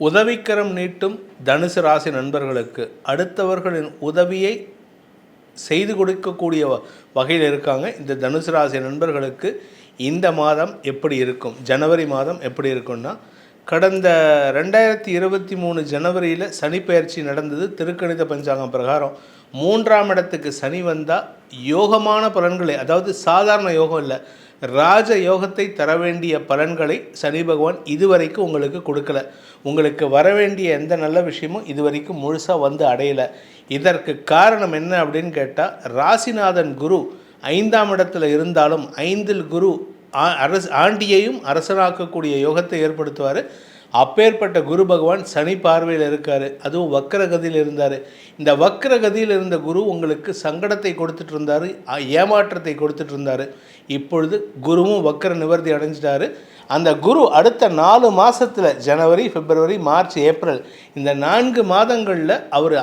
உதவிக்கரம் நீட்டும் தனுசு ராசி நண்பர்களுக்கு அடுத்தவர்களின் உதவியை செய்து கொடுக்கக்கூடிய வ- வகையில் இருக்காங்க. இந்த தனுசு ராசி நண்பர்களுக்கு இந்த மாதம் எப்படி இருக்கும்? ஜனவரி மாதம் எப்படி இருக்கும்னா கடந்த ரெண்டாயிரத்தி இருபத்தி மூணு ஜனவரியில் சனி நடந்தது. திருக்கணித பஞ்சாங்கம் பிரகாரம் மூன்றாம் இடத்துக்கு சனி வந்தால் யோகமான பலன்களை அதாவது சாதாரண யோகம் இல்லை ராஜ யோகத்தை தர வேண்டிய பலன்களை சனி பகவான் இதுவரைக்கும் உங்களுக்கு கொடுக்கல. உங்களுக்கு வர வேண்டிய எந்த நல்ல விஷயமும் இதுவரைக்கும் முழுசாக வந்து அடையலை. இதற்கு காரணம் என்ன அப்படின்னு கேட்டால் ராசிநாதன் குரு ஐந்தாம் இடத்துல இருந்தாலும் ஐந்தில் குரு ஆ- அரசு ஆண்டியையும் அரசனாக்கக்கூடிய யோகத்தை ஏற்படுத்துவார். அப்பேற்பட்ட குரு பகவான் சனி பார்வையில் இருக்கார். அதுவும் வக்கரகதியில் இருந்தார். இந்த வக்கரகதியில் இருந்த குரு உங்களுக்கு சங்கடத்தை கொடுத்துட்டு இருந்தார் ஏமாற்றத்தை கொடுத்துட்டு இருந்தார். இப்பொழுது குருவும் வக்கர நிவர்த்தி அடைஞ்சிட்டாரு. அந்த குரு அடுத்த நாலு மாதத்தில் ஜனவரி பிப்ரவரி மார்ச் ஏப்ரல் இந்த நான்கு மாதங்களில் அவர்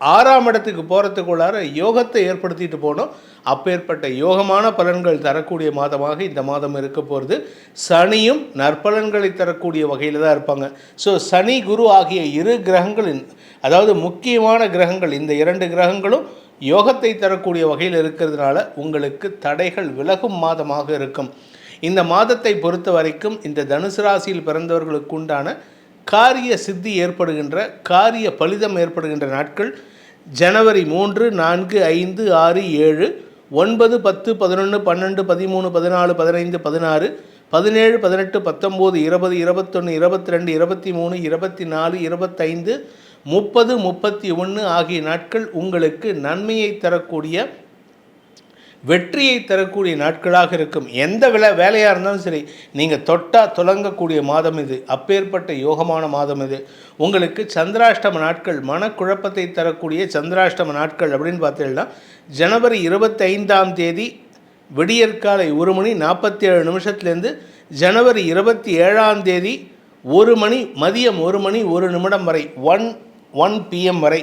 ஆறாம் இடத்துக்கு போகிறதுக்குள்ளார யோகத்தை ஏற்படுத்திட்டு போனோம். அப்பேற்பட்ட யோகமான பலன்கள் தரக்கூடிய மாதமாக இந்த மாதம் இருக்க போகிறது சனியும் நற்பலன்களை தரக்கூடிய வகையில் தான் இருப்பாங்க. ஸோ சனி குரு ஆகிய இரு கிரகங்களின் அதாவது முக்கியமான கிரகங்கள் இந்த இரண்டு கிரகங்களும் யோகத்தை தரக்கூடிய வகையில் இருக்கிறதுனால உங்களுக்கு தடைகள் விலகும் மாதமாக இருக்கும். இந்த மாதத்தை பொறுத்த வரைக்கும் இந்த தனுசு ராசியில் பிறந்தவர்களுக்கு உண்டான காரிய சித்தி ஏற்படுகின்ற காரிய பலிதம் ஏற்படுகின்ற நாட்கள் ஜனவரி மூன்று நான்கு ஐந்து ஆறு ஏழு ஒன்பது பத்து பதினொன்று பன்னெண்டு பதிமூணு பதினாலு பதினைந்து பதினாறு பதினேழு பதினெட்டு பத்தொம்போது இருபது இருபத்தொன்று இருபத்தி ரெண்டு இருபத்தி மூணு இருபத்தி நாலு இருபத்தைந்து முப்பது முப்பத்தி ஒன்று ஆகிய நாட்கள் உங்களுக்கு நன்மையை தரக்கூடிய வெற்றியை தரக்கூடிய நாட்களாக இருக்கும். எந்த விலை வேலையாக இருந்தாலும் சரி நீங்கள் தொட்டா துலங்கக்கூடிய மாதம் இது. அப்பேற்பட்ட யோகமான மாதம் இது. உங்களுக்கு சந்திராஷ்டம நாட்கள் மனக்குழப்பத்தை தரக்கூடிய சந்திராஷ்டம நாட்கள் அப்படின்னு பார்த்தீங்கன்னா ஜனவரி இருபத்தைந்தாம் தேதி விடியற்காலை ஒரு மணி நாற்பத்தி ஏழு நிமிஷத்துலேருந்து ஜனவரி இருபத்தி ஏழாம் தேதி ஒரு மணி மதியம் ஒரு மணி ஒரு நிமிடம் வரை ஒன் ஒன் பிஎம் வரை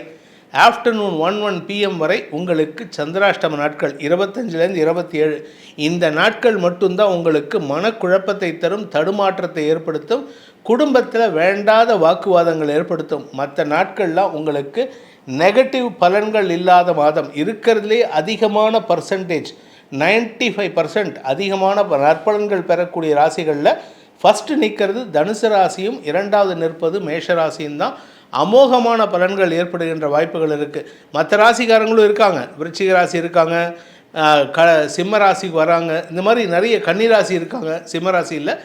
ஆஃப்டர்நூன் ஒன் ஒன் பிஎம் வரை உங்களுக்கு சந்திராஷ்டம நாட்கள் இருபத்தஞ்சிலேருந்து இருபத்தி ஏழு இந்த நாட்கள் மட்டும்தான் உங்களுக்கு மனக்குழப்பத்தை தரும் தடுமாற்றத்தை ஏற்படுத்தும் குடும்பத்தில் வேண்டாத வாக்குவாதங்கள் ஏற்படுத்தும். மற்ற நாட்கள்லாம் உங்களுக்கு நெகட்டிவ் பலன்கள் இல்லாத மாதம். இருக்கிறதுலே அதிகமான பர்சன்டேஜ் 95% ஃபைவ் பர்சன்ட் அதிகமான நற்பலன்கள் பெறக்கூடிய ராசிகளில் ஃபஸ்ட்டு நிற்கிறது தனுசு ராசியும் இரண்டாவது நிற்பது மேஷ ராசியும் தான். அமோகமான பலன்கள் ஏற்படுகின்ற வாய்ப்புகள் இருக்குது மற்ற ராசிக்காரங்களும் இருக்காங்க. விருச்சிக ராசி இருக்காங்க. க சிம்ம ராசிக்கு வராங்க. இந்த மாதிரி நிறைய கன்னிராசி இருக்காங்க. சிம்ம ராசி இல்லை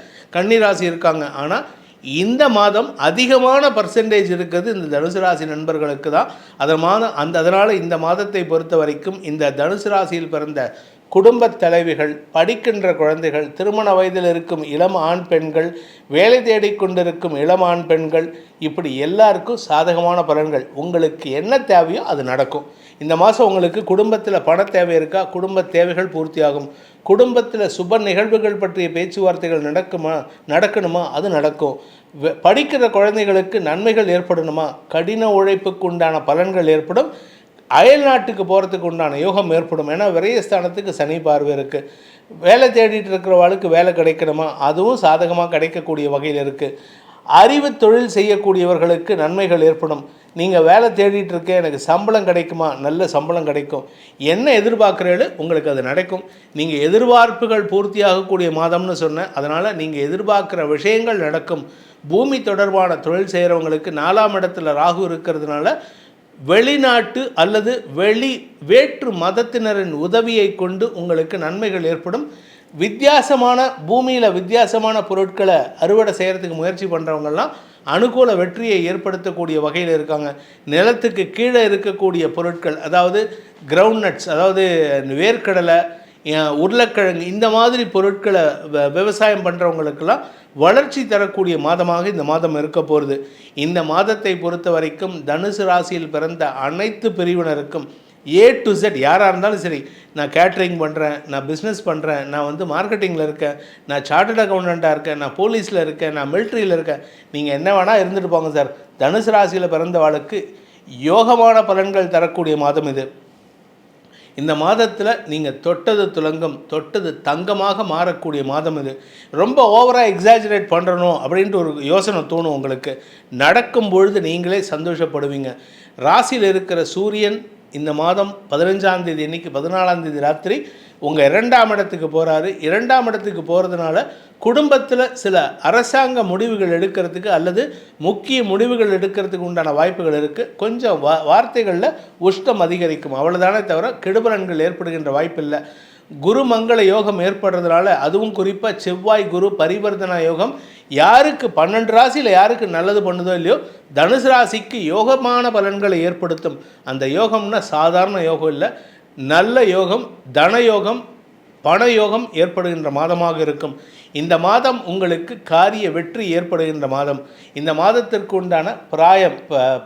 இருக்காங்க. ஆனால் இந்த மாதம் அதிகமான பர்சன்டேஜ் இருக்கிறது இந்த தனுசு ராசி நண்பர்களுக்கு தான். அதன் மாதம் அந்த அதனால் இந்த மாதத்தை பொறுத்த வரைக்கும் இந்த தனுசு ராசியில் பிறந்த குடும்பத் தலைவிகள் படிக்கின்ற குழந்தைகள் திருமண வயதில் இருக்கும் இளம் ஆண் பெண்கள் வேலை தேடிக்கொண்டிருக்கும் இளம் ஆண் பெண்கள் இப்படி எல்லாருக்கும் சாதகமான பலன்கள். உங்களுக்கு என்ன தேவையோ அது நடக்கும். இந்த மாதம் உங்களுக்கு குடும்பத்தில் பண தேவை இருக்கா? குடும்ப தேவைகள் பூர்த்தியாகும். குடும்பத்தில் சுப நிகழ்வுகள் பற்றிய பேச்சுவார்த்தைகள் நடக்குமா? நடக்கணுமா? அது நடக்கும். படிக்கிற குழந்தைகளுக்கு நன்மைகள் ஏற்படணுமா? கடின உழைப்புக்கு உண்டான பலன்கள் ஏற்படும். அயல் நாட்டுக்கு போகிறதுக்கு உண்டான யோகம் ஏற்படும். ஏன்னா விரயஸ்தானத்துக்கு சனி பார்வை இருக்குது வேலை தேடிட்டு இருக்கிறவாளுக்கு வேலை கிடைக்கணுமா? அதுவும் சாதகமாக கிடைக்கக்கூடிய வகையில் இருக்குது அறிவு தொழில் செய்யக்கூடியவர்களுக்கு நன்மைகள் ஏற்படும். நீங்கள் வேலை தேடிட்டு இருக்க எனக்கு சம்பளம் கிடைக்குமா? நல்ல சம்பளம் கிடைக்கும். என்ன எதிர்பார்க்குறீங்களோ உங்களுக்கு அது நடக்கும். நீங்கள் எதிர்பார்ப்புகள் பூர்த்தியாகக்கூடிய மாதம்னு சொன்னேன். அதனால் நீங்கள் எதிர்பார்க்குற விஷயங்கள் நடக்கும். பூமி தொடர்பான தொழில் செய்கிறவங்களுக்கு நாலாம் இடத்துல ராகு இருக்கிறதுனால வெளிநாட்டு அல்லது வெளி வேற்று மதத்தினரின் உதவியை கொண்டு உங்களுக்கு நன்மைகள் ஏற்படும். வித்தியாசமான பூமியில் வித்தியாசமான பொருட்களை அறுவடை செய்கிறதுக்கு முயற்சி பண்ணுறவங்கெல்லாம் அனுகூல வெற்றியை ஏற்படுத்தக்கூடிய வகையில் இருக்காங்க. நிலத்துக்கு கீழே இருக்கக்கூடிய பொருட்கள் அதாவது கிரவுண்ட் நட்ஸ் அதாவது வேர்க்கடலை உருளைக்கிழங்கு இந்த மாதிரி பொருட்களை வ- விவசாயம் பண்ணுறவங்களுக்கெல்லாம் வளர்ச்சி தரக்கூடிய மாதமாக இந்த மாதம் இருக்க போகிறது இந்த மாதத்தை பொறுத்த வரைக்கும் தனுசு ராசியில் பிறந்த அனைத்து பிரிவினருக்கும் ஏ டு செட் யாராக இருந்தாலும் சரி நான் கேட்ரிங் பண்ணுறேன் நான் பிஸ்னஸ் பண்ணுறேன் நான் வந்து மார்க்கெட்டிங்கில் இருக்கேன் நான் சார்ட்டட் அக்கௌண்டண்ட்டாக இருக்கேன் நான் போலீஸில் இருக்கேன் நான் மிலிட்ரியில் இருக்கேன். நீங்கள் என்ன வேணால் இருந்துட்டு போங்க சார். தனுசு ராசியில் பிறந்த பிறந்தவாளுக்கு யோகமான பலன்கள் தரக்கூடிய மாதம் இது. இந்த மாதத்தில் நீங்கள் தொட்டது துலங்கம் தொட்டது தங்கமாக மாறக்கூடிய மாதம் இது. ரொம்ப ஓவராக எக்ஸாஜரேட் பண்ணுறணும் அப்படின்ட்டு ஒரு யோசனை தோணும் உங்களுக்கு. நடக்கும் பொழுது நீங்களே சந்தோஷப்படுவீங்க. ராசியில் இருக்கிற சூரியன் இந்த மாதம் பதினஞ்சாம் தேதி இன்னைக்கு பதினாலாம் தேதி ராத்திரி உங்கள் இரண்டாம் இடத்துக்கு போகிறாரு இரண்டாம் இடத்துக்கு போகிறதுனால குடும்பத்தில் சில அரசாங்க முடிவுகள் எடுக்கிறதுக்கு அல்லது முக்கிய முடிவுகள் எடுக்கிறதுக்கு உண்டான வாய்ப்புகள் இருக்குது கொஞ்சம் வா வார்த்தைகளில் உஷ்டம் அதிகரிக்கும். அவ்வளோதானே தவிர கெடுபலன்கள் ஏற்படுகின்ற வாய்ப்பில்லை. இல்லை மங்கள யோகம் ஏற்படுறதுனால அதுவும் குறிப்பாக செவ்வாய் குரு பரிவர்த்தனா யோகம் யாருக்கு பன்னெண்டு ராசியில் யாருக்கு நல்லது பண்ணுதோ இல்லையோ தனுசு ராசிக்கு யோகமான பலன்களை ஏற்படுத்தும். அந்த யோகம்னா சாதாரண யோகம் இல்லை. நல்ல யோகம் தன யோகம் பண யோகம் ஏற்படுகின்ற மாதமாக இருக்கும். இந்த மாதம் உங்களுக்கு காரிய வெற்றி ஏற்படுகின்ற மாதம். இந்த மாதத்திற்கு உண்டான பிராய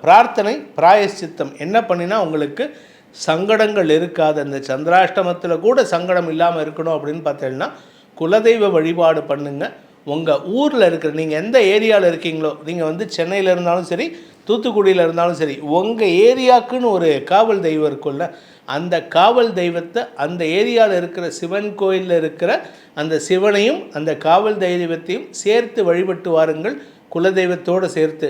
பிரார்த்தனை பிராயச்சித்தம் என்ன பண்ணினா உங்களுக்கு சங்கடங்கள் இருக்காது. அந்த சந்திராஷ்டமத்தில் கூட சங்கடம் இல்லாமல் இருக்கணும் அப்படின்னு பார்த்தீங்கன்னா குலதெய்வ வழிபாடு பண்ணுங்கள் உங்கள் ஊரில் இருக்கிற நீங்கள் எந்த ஏரியாவில் இருக்கீங்களோ நீங்கள் வந்து சென்னையில் இருந்தாலும் சரி தூத்துக்குடியில் இருந்தாலும் சரி உங்கள் ஏரியாவுக்குன்னு ஒரு காவல் தெய்வம் இருக்கும்ல அந்த காவல் தெய்வத்தை அந்த ஏரியாவில் இருக்கிற சிவன் கோயிலில் இருக்கிற அந்த சிவனையும் அந்த காவல் தெய்வத்தையும் சேர்த்து வழிபட்டு வாருங்கள். குலதெய்வத்தோடு சேர்த்து.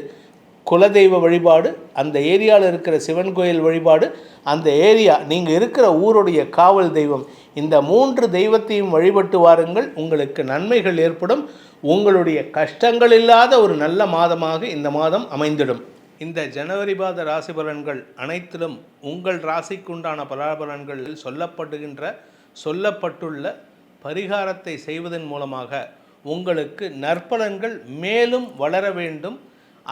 குலதெய்வ வழிபாடு அந்த ஏரியாவில் இருக்கிற சிவன் கோயில் வழிபாடு அந்த ஏரியா நீங்கள் இருக்கிற ஊருடைய காவல் தெய்வம் இந்த மூன்று தெய்வத்தையும் வழிபட்டு வாருங்கள். உங்களுக்கு நன்மைகள் ஏற்படும். உங்களுடைய கஷ்டங்கள் இல்லாத ஒரு நல்ல மாதமாக இந்த மாதம் அமைந்திடும். இந்த ஜனவரி மாத ராசி பலன்கள் அனைத்திலும் உங்கள் ராசிக்குண்டான பலாபலன்களில் சொல்லப்படுகின்ற சொல்லப்பட்டுள்ள பரிகாரத்தை செய்வதன் மூலமாக உங்களுக்கு நற்பலன்கள் மேலும் வளர வேண்டும்.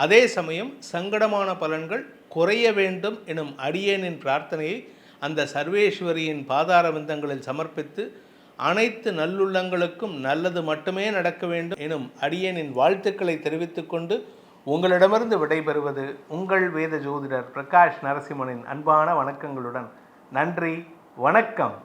அதே சமயம் சங்கடமான பலன்கள் குறைய வேண்டும் எனும் அடியேனின் பிரார்த்தனையை அந்த சர்வேஸ்வரியின் பாதார விந்தங்களில் சமர்ப்பித்து அனைத்து நல்லுள்ளங்களுக்கும் நல்லது மட்டுமே நடக்க வேண்டும் எனும் அடியேனின் வாழ்த்துக்களை தெரிவித்துக்கொண்டு உங்களிடமிருந்து விடைபெறுவது உங்கள் வேத ஜோதிடர் பிரகாஷ் நரசிம்மனின் அன்பான வணக்கங்களுடன். நன்றி வணக்கம்.